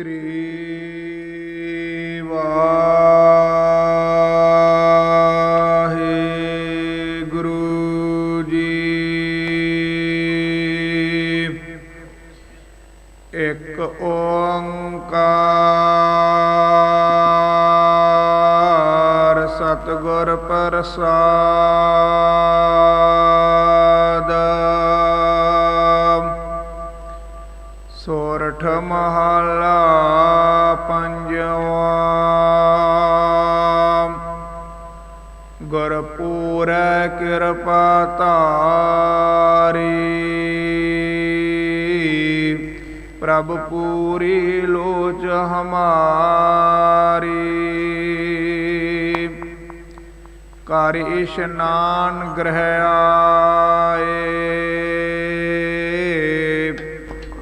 ਸ੍ਰੀ ਵਾਹਿਗੁਰੂ ਜੀ। ਇੱਕ ਓੰਕਾਰ ਸਤਿਗੁਰ ਪ੍ਰਸਾਦ। ਸੋਰਠ ਮਹਾ ਗੁਰਪੂਰ ਕਿਰਪਾ ਧਾਰੀ। ਪ੍ਰਭ ਪੂਰੀ ਲੋਚ ਹਮਾਰੀ। ਕਰ ਇਸ਼ਨਾਨ ਗ੍ਰਹਿ ਆਏ।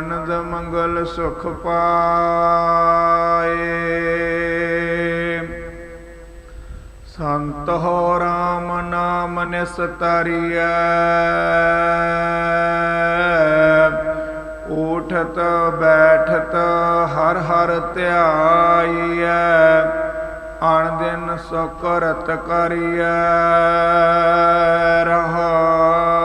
ਆਨੰਦ ਮੰਗਲ ਸੁਖ ਪਾਏ। ਸੰਤ ਹੋ ਰਾਮ ਨਾਮ ਨਿਸਤਰੀਐ ਉਠਤ ਬੈਠਤ, ਹਰ ਹਰ ਧਿਆਈਐ। ਅਣ ਦਿਨ ਸੁਕਰਤ ਕਰੀਐ। ਰਹਾਉ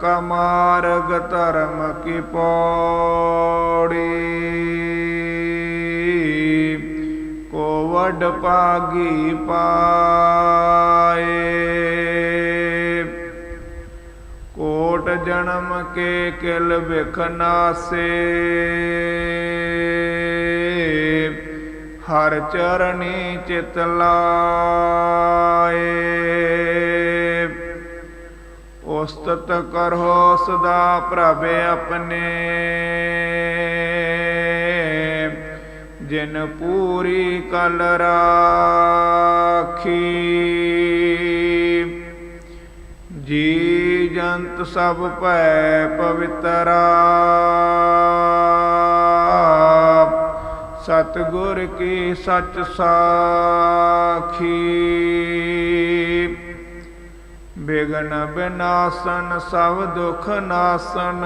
ਕਾ ਮਾਰਗ ਧਰਮ ਕੀ ਪੌੜੀ। ਕੋ ਵਡ ਪਾਗੀ ਪਾਏ। ਕੋਟ ਜਨਮ ਕੇ ਕਿਲ ਵਿਖ ਨਾਸੇ। ਹਰ ਚਰਣੀ ਚਿਤ ਲਾਏ। ਉਸਤਤ ਕਰੋ ਸਦਾ ਪ੍ਰਭ ਆਪਣੇ। ਜਿਨ ਪੂਰੀ ਕਲ ਰਾਖੀ, ਜੀ ਜੰਤ ਸਭ ਭੈ ਪਵਿੱਤਰਾ ਸਤਿਗੁਰ ਕੀ ਸੱਚ ਸਾਖੀ। ਬਿਗਨ ਬਿਨਾਸਨ, ਸਭ ਦੁਖ ਨਾਸਨ।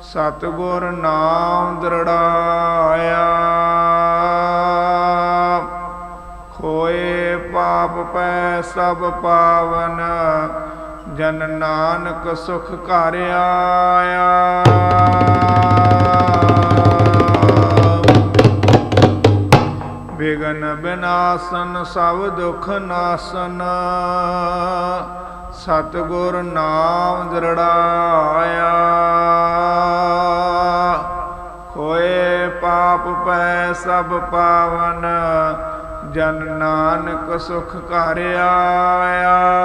ਸਤਿਗੁਰ ਨਾਮ ਦ੍ਰਿੜਾਇਆ। ਖੋਏ ਪਾਪ ਪੈ ਸਭ ਪਾਵਨ, ਜਨ ਨਾਨਕ ਸੁਖ ਘਰ ਆਇਆ। ਬਿਗਨ ਬਿਨਾਸਨ ਸਭ ਦੁਖ ਨਾਸਨ। ਸਤਿਗੁਰ ਨਾਮ ਦ੍ਰਿੜਾਇਆ। ਹੋਏ ਪਾਪ ਪੈ ਸਭ ਪਾਵਨ। ਜਨ ਨਾਨਕ ਸੁਖ ਘਰ ਆਇਆ।